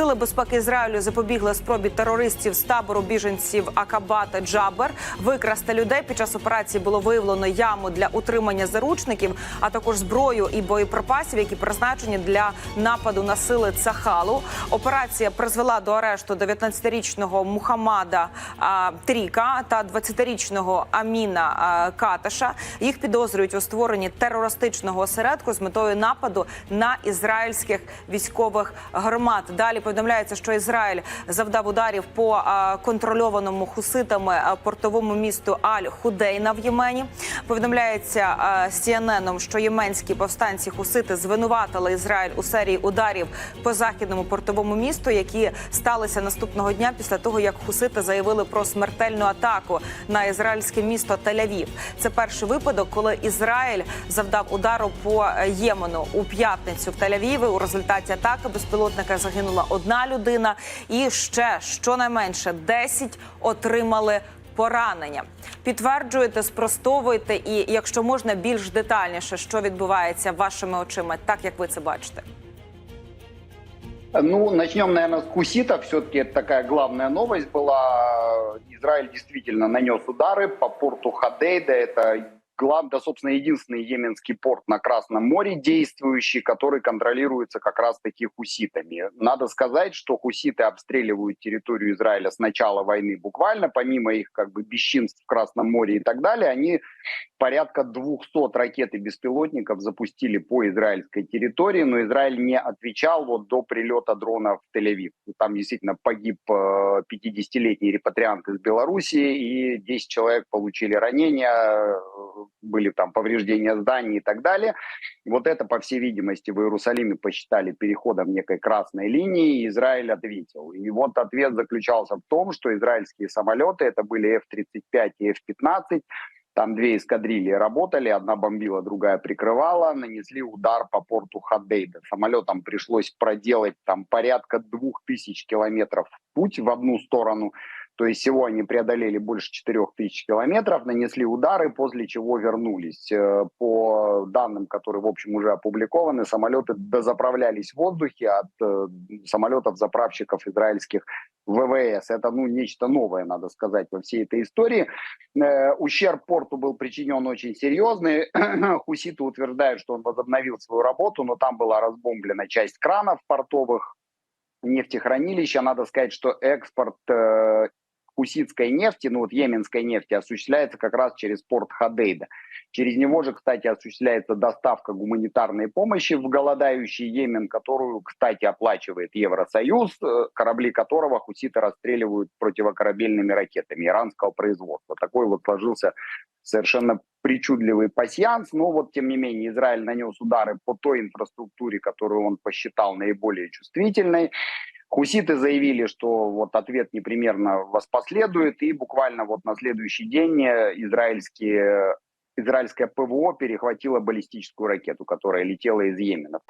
Сили безпеки Ізраїлю запобігли спробі терористів з табору біженців Акабата Джабер викрасти людей. Під час операції було виявлено яму для утримання заручників, а також зброю і боєприпасів, які призначені для нападу на сили Цахалу. Операція призвела до арешту 19-річного Мухаммада а, Тріка та 20-річного Аміна а, Каташа. Їх підозрюють у створенні терористичного осередку з метою нападу на ізраїльських військових громад. Далі повідомляється, що Ізраїль завдав ударів по контрольованому хуситами портовому місту Аль-Худейна в Ємені. Повідомляється CNN, що єменські повстанці хусити звинуватили Ізраїль у серії ударів по західному портовому місту, які сталися наступного дня після того, як хусити заявили про смертельну атаку на ізраїльське місто Тель-Авів. Це перший випадок, коли Ізраїль завдав удару по е, Ємену у п'ятницю в Тель-Авіві. У результаті атаки безпілотника загинула одна людина, і ще щонайменше 10 отримали. Поранення підтверджуєте, спростовуєте, і якщо можна більш детальніше, що відбувається вашими очима, так як ви це бачите. Ну, начнем, наверное, с хуситов. Все-таки это такая главная новость была. Израиль действительно нанес удары по порту Хадейда. Это глав, да, собственно, единственный йеменский порт на Красном море действующий, который контролируется как раз-таки хуситами. Надо сказать, что хуситы обстреливают территорию Израиля с начала войны буквально, помимо их как бы бесчинств в Красном море и так далее, они порядка 200 ракет и беспилотников запустили по израильской территории, но Израиль не отвечал вот до прилета дрона в Тель-Авив. Там действительно погиб э, 50-летний репатриант из Белоруссии, и 10 человек получили ранения, э, были там повреждения зданий и так далее. Вот это, по всей видимости, в Иерусалиме посчитали переходом некой красной линии, и Израиль ответил. И вот ответ заключался в том, что израильские самолеты, это были F-35 и F-15, там две эскадрильи работали, одна бомбила, другая прикрывала, нанесли удар по порту Хадейда. Самолетам пришлось проделать там порядка двух тысяч километров путь в одну сторону. То есть всего они преодолели больше 4000 километров, нанесли удары, после чего вернулись. Э, По данным, которые, в общем, уже опубликованы, самолеты дозаправлялись в воздухе от э, самолетов-заправщиков израильских ВВС. Это, ну, нечто новое, надо сказать, во всей этой истории. Э, Ущерб порту был причинен очень серьезный. Хуситы утверждают, что он возобновил свою работу, но там была разбомблена часть кранов портовых, нефтехранилища. Надо сказать, что экспорт э, хуситской нефти, ну вот йеменской нефти, осуществляется как раз через порт Хадейда. Через него же, кстати, осуществляется доставка гуманитарной помощи в голодающий Йемен, которую, кстати, оплачивает Евросоюз, э, корабли которого хуситы расстреливают противокорабельными ракетами иранского производства. Такой вот сложился совершенно причудливый пасьянс, но вот тем не менее Израиль нанес удары по той инфраструктуре, которую он посчитал наиболее чувствительной. Хуситы заявили, что вот ответ непременно воспоследует, и буквально вот на следующий день э, израильские, израильское ПВО перехватило баллистическую ракету, которая летела из Йемена.